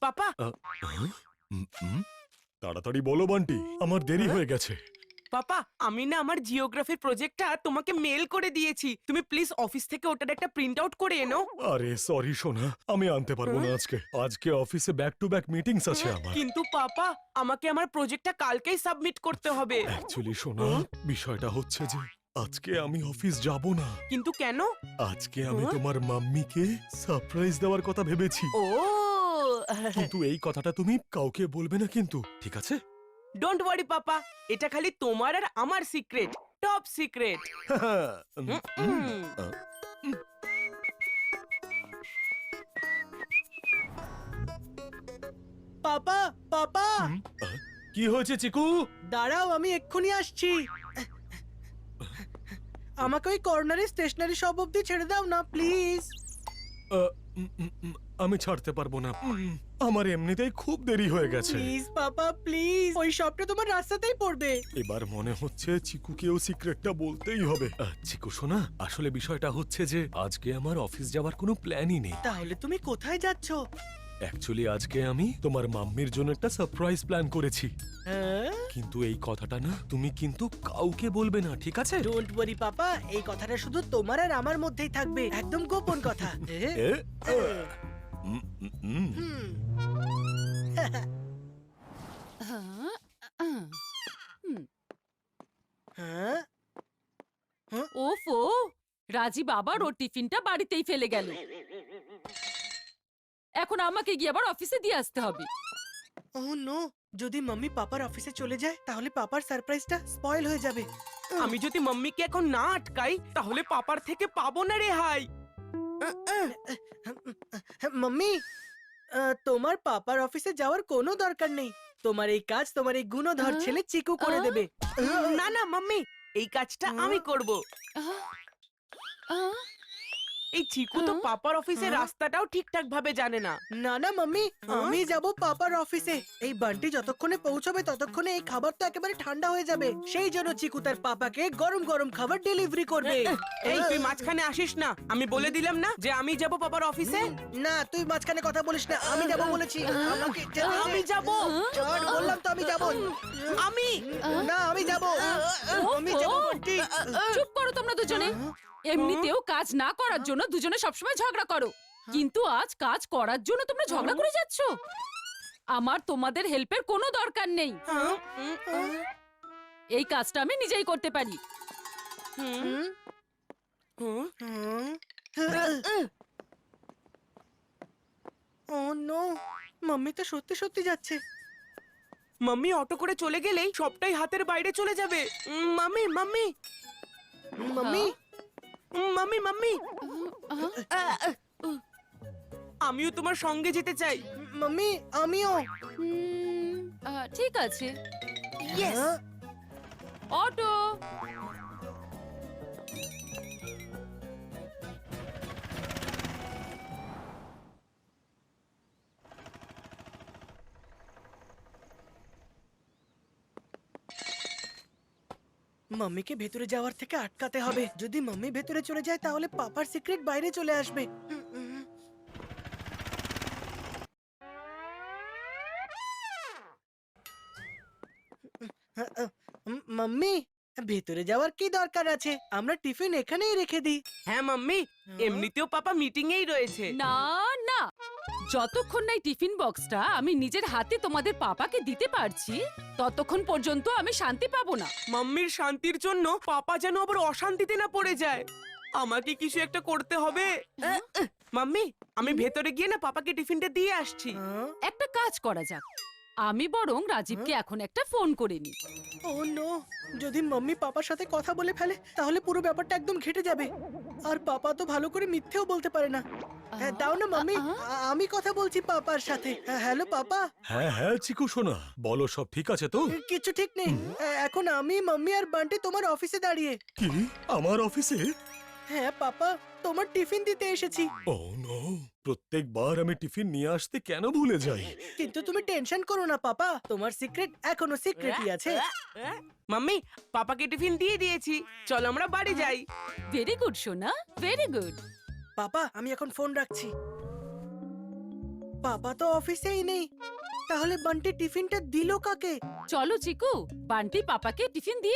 পাপা। তাড়াতাড়ি বলো বান্টি আমার দেরি হয়ে গেছে পাপা আমি না আমার জিওগ্রাফির প্রজেক্টটা তোমাকে মেল করে দিয়েছি। তুমি প্লিজ অফিস থেকে ওটার একটা প্রিন্ট আউট করে এনো। আরে সরি সোনা আমি আনতে পারব না আজকে। আজকে অফিসে ব্যাক টু ব্যাক মিটিংস আছে আমার। কিন্তু পাপা আমাকে আমার প্রজেক্টটা কালকেই সাবমিট করতে হবে। অ্যাকচুয়ালি সোনা বিষয়টা হচ্ছে যে আজকে আমি অফিস যাব না। কিন্তু কেন? আজকে আমি হ্যাঁ? তোমার মাম্মিকে সারপ্রাইজ দেওয়ার কথা ভেবেছি। ও। কিন্তু এই কথাটা তুমি কাউকে বলবে না কিন্তু ঠিক আছে? ডোন্ট ওয়ারি পাপা এটা খালি তোমার আর আমার secret top secret papa papa কি হয়েছে চিকু? দাঁড়াও আমি এক্ষুনি আসছি। আমাকে ওই কর্নারে স্টেশনারি শপ অব্দি ছেড়ে দাও না প্লিজ আমি ছাড়তে পারব না। উম, আমার এমনিতেই খুব দেরি হয়ে গেছে। Please papa please. ওই শপটা তোমার রাস্তাতেই পড়বে। এবার মনে হচ্ছে চিকুকেও সিক্রেটটা বলতেই হবে। আহ, চিকু শোনা আসলে বিষয়টা হচ্ছে যে আজকে আমার অফিস যাওয়ার কোনো প্ল্যানই নেই। তাহলে তুমি কোথায় যাচ্ছ? অ্যাকচুয়ালি আজকে আমি তোমার মাম্মির জন্য একটা সারপ্রাইজ প্ল্যান করেছি। হ্যাঁ? কিন্তু এই কথাটা না তুমি কিন্তু কাউকে বলবে না ঠিক আছে? Don't worry papa. এই কথাটা শুধু তোমার আর আমার মধ্যেই থাকবে। একদম গোপন কথা। এ? এ, আহ, হ্যাঁ ওফো রাজীব আবার ওর টিফিনটা বাড়িতেই ফেলে গেল। এখন আমাকে গিয়ে আবার অফিসে দিয়ে আসতে হবে। ও নো যদি মাম্মি পাপার অফিসে চলে যায় তাহলে পাপার সারপ্রাইজটা স্পয়েল হয়ে যাবে। আমি যদি মাম্মিকে এখন না আটকাই তাহলে পাপার থেকে পাবো না রেহাই। মাম্মি তোমার পাপার অফিসে যাওয়ার কোনো দরকার নেই। তোমার এই কাজ তোমার এই গুণধর ছেলে চিকু করে দেবে। না না মাম্মি এই কাজটা আমি করব। এই চিকু তো পাপার অফিসের হুম? রাস্তাটাও ঠিকঠাক ভাবে জানে না। না না মাম্মি আমি যাব পাপার অফিসে। এই বান্টি যতক্ষণে পৌঁছবে ততক্ষণে এই খাবার তো একেবারে ঠান্ডা হয়ে যাবে। সেই জন্য চিকু তার পাপাকে গরম গরম খাবার ডেলিভারি করবে। এই তুই মাঝখানে আসিস না। আমি বলে দিলাম না যে আমি যাব পাপার অফিসে? না তুই মাঝখানে কথা বলিস না। আমি যাব বলেছি। আমাকে আমি যাব? চল, বললাম তো আমি যাব। আমি? না আমি যাব। আমি যাব বান্টি। চুপ করো তোমরা দুজনে। এমনিতেও কাজ না করার জন্য দুজনে সবসময় ঝগড়া করো। কিন্তু আজ কাজ করার জন্য তোমরা ঝগড়া করে যাচ্ছ। আমার তোমাদের হেল্পের কোনো দরকার নেই। হ্যাঁ? এই কাজটা আমি নিজেই করতে পারি। ও নো মাম্মি তো সত্যি সত্যি যাচ্ছে। মাম্মি অটো করে চলে গেলেই সবটাই হাতের বাইরে চলে যাবে। Mummy mummy. Mummy um, mummy mummy. আমিও তোমার সঙ্গে যেতে চাই মাম্মি আমিও ঠিক আছে হ্যাঁ? অটো মাম্মিকে ভেতরে যাওয়ার থেকে আটকাতে হবে। যদি মাম্মি ভেতরে চলে যায় তাহলে পাপার সিক্রেট বাইরে চলে আসবে। মাম্মি ভেতরে যাওয়ার কি দরকার আছে? আমরা টিফিন এখানেই রেখে দিই। হ্যাঁ মাম্মি এমনিতেও পাপা মিটিং এই রয়েছে। না যতক্ষণ না এই টিফিন বক্সটা আমি নিজের হাতে তোমাদের পাপাকে দিতে পারছি ততক্ষণ পর্যন্ত আমি শান্তি পাবো না। মাম্মির শান্তির জন্য পাপা যেন আবার অশান্তিতে না পড়ে যায়। আমাকে কিছু একটা করতে হবে। মাম্মি আমি ভেতরে গিয়ে না পাপাকে টিফিনটা দিয়ে আসছি? একটা কাজ করা যাক। আমি বরং রাজীবকে এখন একটা ফোন করে নি ও নো যদি মাম্মি পাপার সাথে কথা বলে ফেলে তাহলে পুরো ব্যাপারটা একদম ঘেটে যাবে। আর পাপা তো ভালো করে মিথ্যেও বলতে পারে না। হ্যাঁ, দাও না মাম্মি আমি কথা বলছি পাপার সাথে। হ্যাঁ, হ্যালো পাপা। হ্যাঁ হ্যাঁ চিকু শোনা বলো সব ঠিক আছে তো? কিছু ঠিক নেই। এখন আমি মাম্মি আর বান্টি তোমার অফিসে দাঁড়িয়ে। কি? আমার অফিসে? হ্যাঁ পাপা তোমার টিফিন দিতে এসেছি। Oh no. প্রত্যেকবার আমি টিফিন নিয়ে আসতে কেন ভুলে যাই? কিন্তু তুমি টেনশন করো না পাপা। তোমার সিক্রেট এখনও সিক্রেটই আছে। মাম্মি পাপাকে টিফিন দিয়ে দিয়েছি। চলো আমরা বাড়ি যাই। ভেরি গুড সোনা। ভেরি গুড পাপা আমি এখন ফোন রাখছি। পাপা তো অফিসেই নেই। তাহলে বান্টি টিফিনটা দিল কাকে? চলো চিকু। বান্টি পাপাকে টিফিন দিয়ে